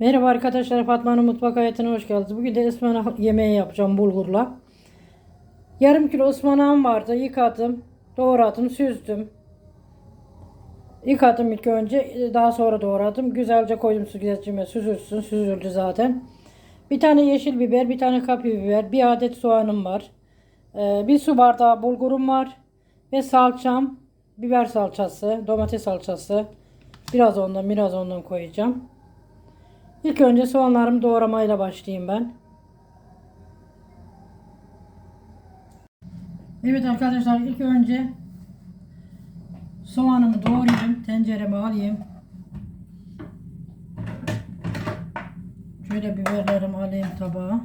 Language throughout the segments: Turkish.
Merhaba arkadaşlar Fatma'nın mutfak hayatına hoş geldiniz. Bugün de ıspanak yemeği yapacağım bulgurla. Yarım kilo ıspanağım vardı. Yıkadım, doğradım, süzdüm. Yıkadım ilk önce, daha sonra doğradım. Güzelce koydum süzgecime, süzülsün, süzüldü zaten. Bir tane yeşil biber, bir tane kapya biber, bir adet soğanım var. Ee, bir su bardağı bulgurum var. Ve salçam, biber salçası, domates salçası. Biraz ondan, biraz ondan koyacağım. İlk önce soğanlarımı doğramayla başlayayım ben. Evet arkadaşlar ilk önce soğanımı doğrayayım. Tencereme alayım. Şöyle biberlerimi alayım tabağa.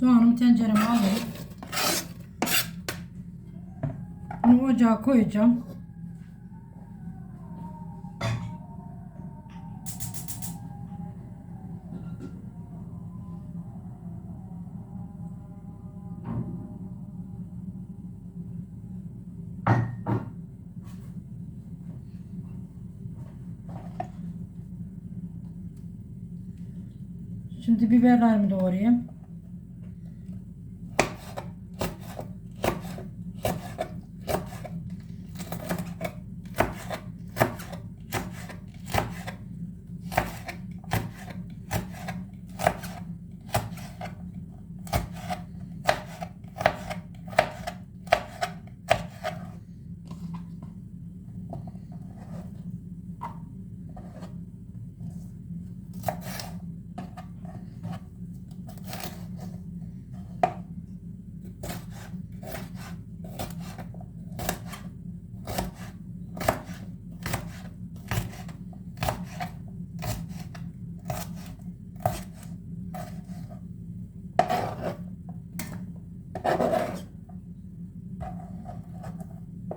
Soğanımı tencereme alayım. Bunu ocağa koyacağım. Şimdi biberlerimi doğrayayım.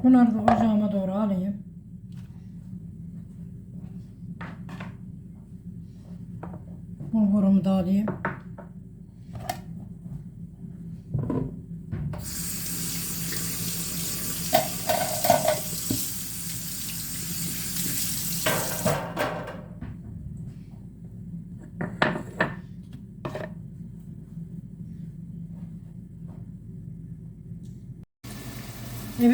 Bunları da ocağıma doğru alayım. Bulgurumu da alayım.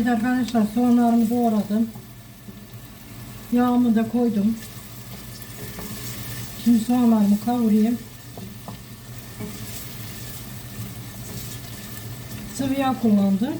Evet arkadaşlar soğanlarımı doğradım. Yağımı da koydum. Şimdi soğanlarımı kavurayım. Sıvı yağ kullandım.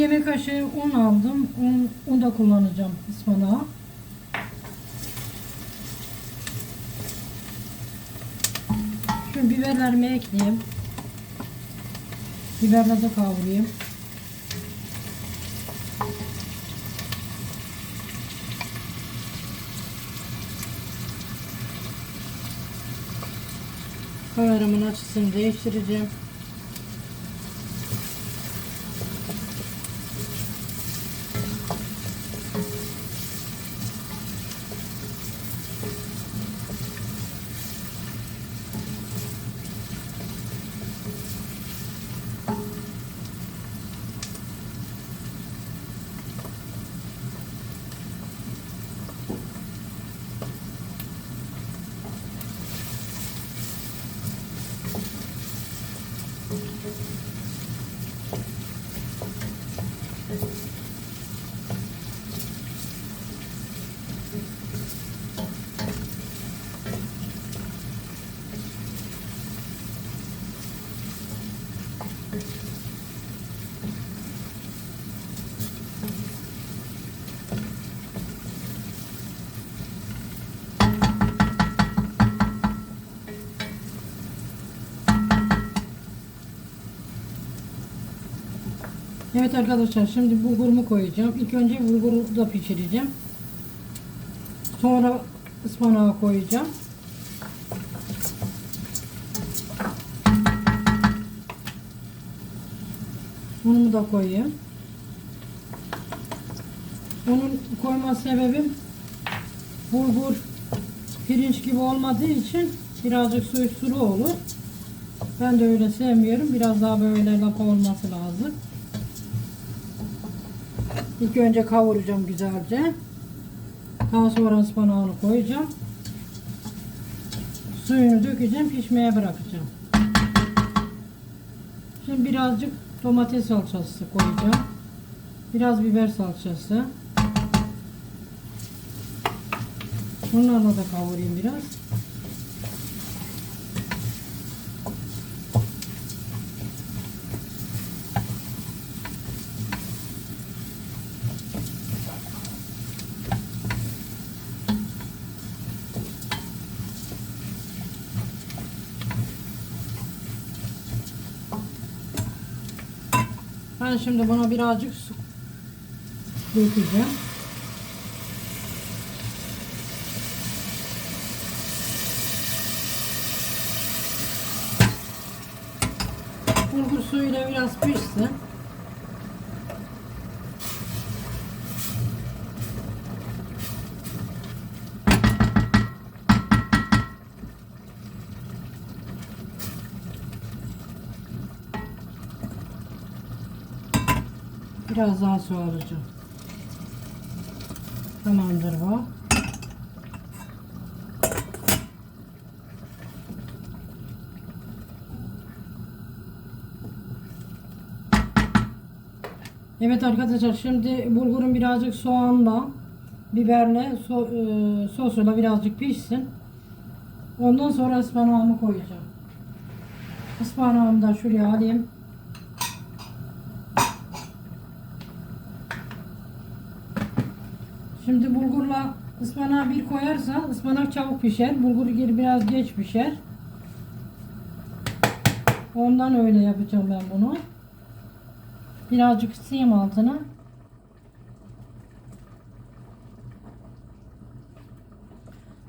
yemek kaşığı un aldım. Un, un da kullanacağım ıspanağa. Şu biberlerimi ekleyeyim. Biberleri de kavurayım. Kameramın açısını değiştireceğim. Evet arkadaşlar şimdi bulgurumu koyacağım. İlk önce bulguru da pişireceğim. Sonra ıspanağı koyacağım. Bunu da koyayım. Onun koyma sebebim bulgur pirinç gibi olmadığı için birazcık suyu sulu olur. Ben de öyle sevmiyorum. Biraz daha böyle lapa olması lazım. İlk önce kavuracağım güzelce. Daha sonra ıspanağını koyacağım. Suyunu dökeceğim, pişmeye bırakacağım. Şimdi birazcık domates salçası koyacağım. Biraz biber salçası. Bunlarla da kavurayım biraz. Ben şimdi buna birazcık su dökeceğim. Bulgur suyuyla biraz pişsin. Biraz daha su alacağım. Tamamdır bu. Evet arkadaşlar şimdi bulgurun birazcık soğanla biberle so, e, sosuyla birazcık pişsin. Ondan sonra ıspanağımı koyacağım. Ispanağımı da şuraya alayım. Şimdi bulgurla ıspanağı bir koyarsan ıspanak çabuk pişer. Bulgur geri biraz geç pişer. Ondan öyle yapacağım ben bunu. Birazcık ısıyım altına.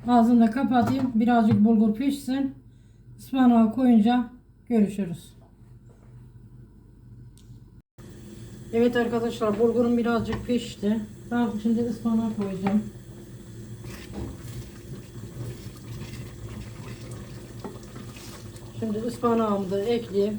Ağzını da kapatayım. Birazcık bulgur pişsin. Ispanağı koyunca görüşürüz. Evet arkadaşlar bulgurum birazcık pişti. Ben şimdi ıspanağı koyacağım. Şimdi ıspanağımı da ekleyeyim.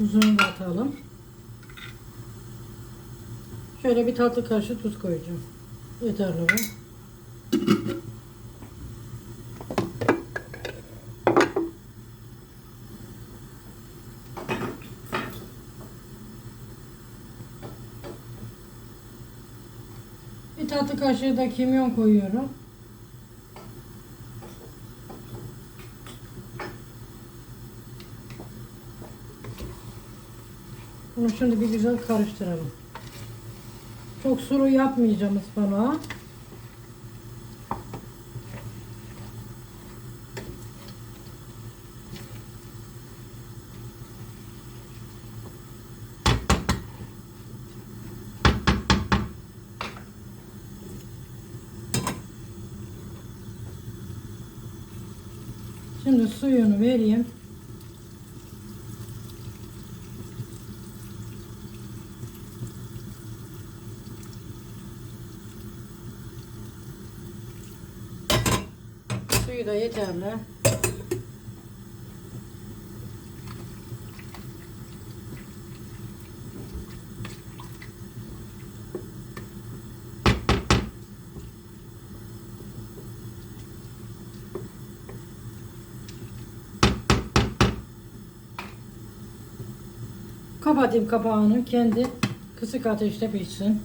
Tuzunu da atalım. Şöyle bir tatlı kaşığı tuz koyacağım. Yeterli bu. Bir tatlı kaşığı da kimyon koyuyorum. Bunu şimdi bir güzel karıştıralım. Çok sulu yapmayacağım ıspanağı. Şimdi suyunu vereyim. Suyu da yeterli. Kapatayım kapağını kendi kısık ateşte pişsin.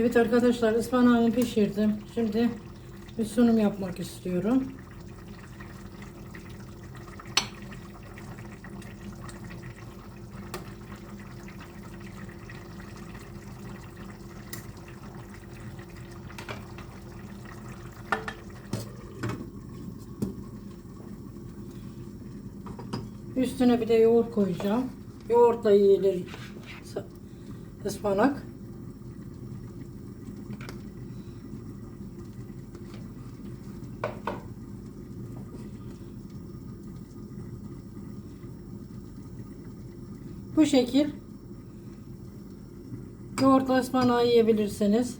Evet arkadaşlar ıspanağımı pişirdim. Şimdi bir sunum yapmak istiyorum. Üstüne bir de yoğurt koyacağım. Yoğurtla yiyilir ıspanak. Bu şekil yoğurtla ıspanağı yiyebilirsiniz.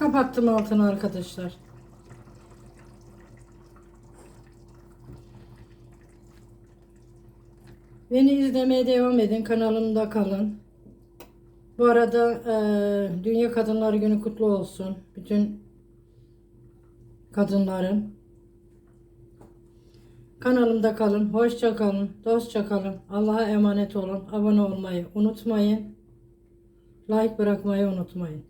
Kapattım altını arkadaşlar. Beni izlemeye devam edin. Kanalımda kalın. Bu arada e, Dünya Kadınlar Günü kutlu olsun. Bütün kadınların. Kanalımda kalın. Hoşça kalın. Dostça kalın. Allah'a emanet olun. Abone olmayı unutmayın. Like bırakmayı unutmayın.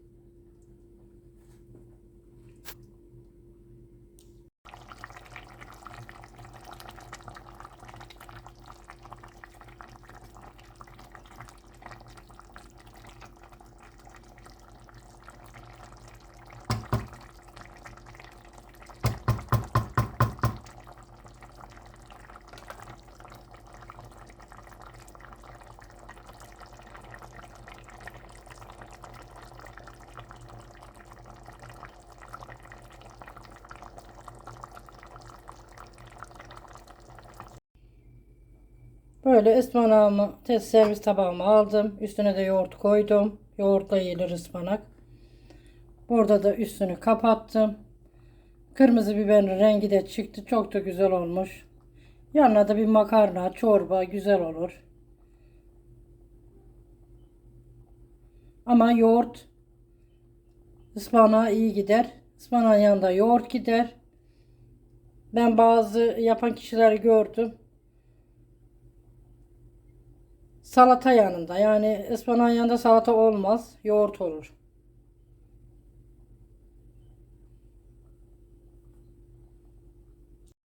Böyle ıspanağımı test servis tabağıma aldım. Üstüne de yoğurt koydum. Yoğurtla yenir ıspanak. Burada da üstünü kapattım. Kırmızı biberin rengi de çıktı. Çok da güzel olmuş. Yanına da bir makarna, çorba güzel olur. Ama yoğurt ıspanağa iyi gider. Ispanağın yanında yoğurt gider. Ben bazı yapan kişileri gördüm. Salata yanında. Yani ıspanağın yanında salata olmaz. Yoğurt olur.